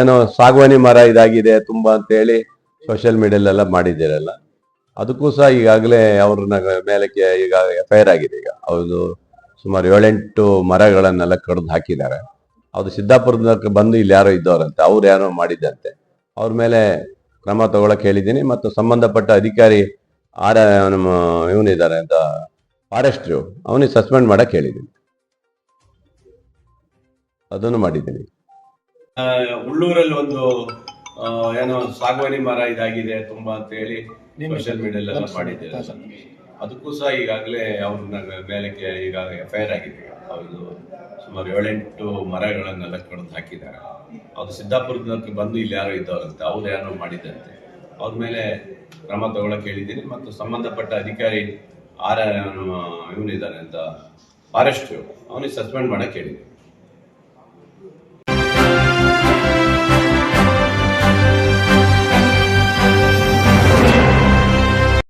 ಏನೋ ಸಾಗುವಾನಿ ಮರ ಇದಾಗಿದೆ ತುಂಬಾ ಅಂತ ಹೇಳಿ ಸೋಷಿಯಲ್ ಮೀಡಿಯಲ್ಲೆಲ್ಲ ಮಾಡಿದ್ದೀರಲ್ಲ. ಅದಕ್ಕೂ ಸಹ ಈಗಾಗಲೇ ಅವ್ರನ್ನ ಮೇಲಕ್ಕೆ ಈಗ ಎಫ್ ಐ ಆರ್ ಆಗಿದೆ ಈಗ. ಅವರು ಸುಮಾರು ಏಳೆಂಟು ಮರಗಳನ್ನೆಲ್ಲ ಕಡ್ದು ಹಾಕಿದ್ದಾರೆ. ಅದು ಸಿದ್ದಾಪುರದಕ್ಕೆ ಬಂದು ಇಲ್ಲಿ ಯಾರೋ ಇದ್ದವರಂತೆ, ಅವ್ರು ಯಾರೋ ಮಾಡಿದ್ದಂತೆ. ಅವ್ರ ಮೇಲೆ ಕ್ರಮ ತಗೊಳಕ್ಕೆ ಹೇಳಿದ್ದೀನಿ ಮತ್ತು ಸಂಬಂಧಪಟ್ಟ ಅಧಿಕಾರಿ ಆರ, ನಮ್ಮ ಇವನಿದ್ದಾರೆ ಅಂತ ಫಾರೆಸ್ಟ್ರು ಅವನಿಗೆ ಸಸ್ಪೆಂಡ್ ಮಾಡಕ್ಕೆ ಹೇಳಿದ್ದೀನಿ. ಅದನ್ನು ಮಾಡಿದ್ದೀನಿ. ಉಳ್ಳೂರಲ್ಲಿ ಒಂದು ಏನೋ ಸಾಗುವಾನಿ ಮರ ಇದಾಗಿದೆ ತುಂಬಾ ಅಂತ ಹೇಳಿ ಸೋಷಿಯಲ್ ಮೀಡಿಯಲ್ಲೆಲ್ಲ ಮಾಡಿದ್ದೇವೆ ಅದಕ್ಕೂ ಸಹ ಈಗಾಗಲೇ ಅವ್ರನ್ನ ಮೇಲಕ್ಕೆ ಈಗ ಎಫ್ ಐ ಆರ್ ಆಗಿದೆ. ಅವ್ರದ್ದು ಸುಮಾರು ಏಳೆಂಟು ಮರಗಳನ್ನೆಲ್ಲ ಕಡ್ದು ಹಾಕಿದ್ದಾರೆ. ಅದು ಸಿದ್ದಾಪುರದಕ್ಕೆ ಬಂದು ಇಲ್ಲಿ ಯಾರೋ ಇದ್ದವರಂತೆ ಅವ್ರು ಯಾರೋ ಮಾಡಿದ್ದಂತೆ. ಅವ್ರ ಮೇಲೆ ಕ್ರಮ ತಗೊಳಕ್ಕೆ ಹೇಳಿದ್ದೀನಿ ಮತ್ತು ಸಂಬಂಧಪಟ್ಟ ಅಧಿಕಾರಿ ಆರ ಇವನಿದ್ದಾನೆ ಅಂತ ಫಾರೆಸ್ಟ್ ಅವನಿಗೆ ಸಸ್ಪೆಂಡ್ ಮಾಡಕ್ಕೆ ಹೇಳಿದ್ದೀನಿ.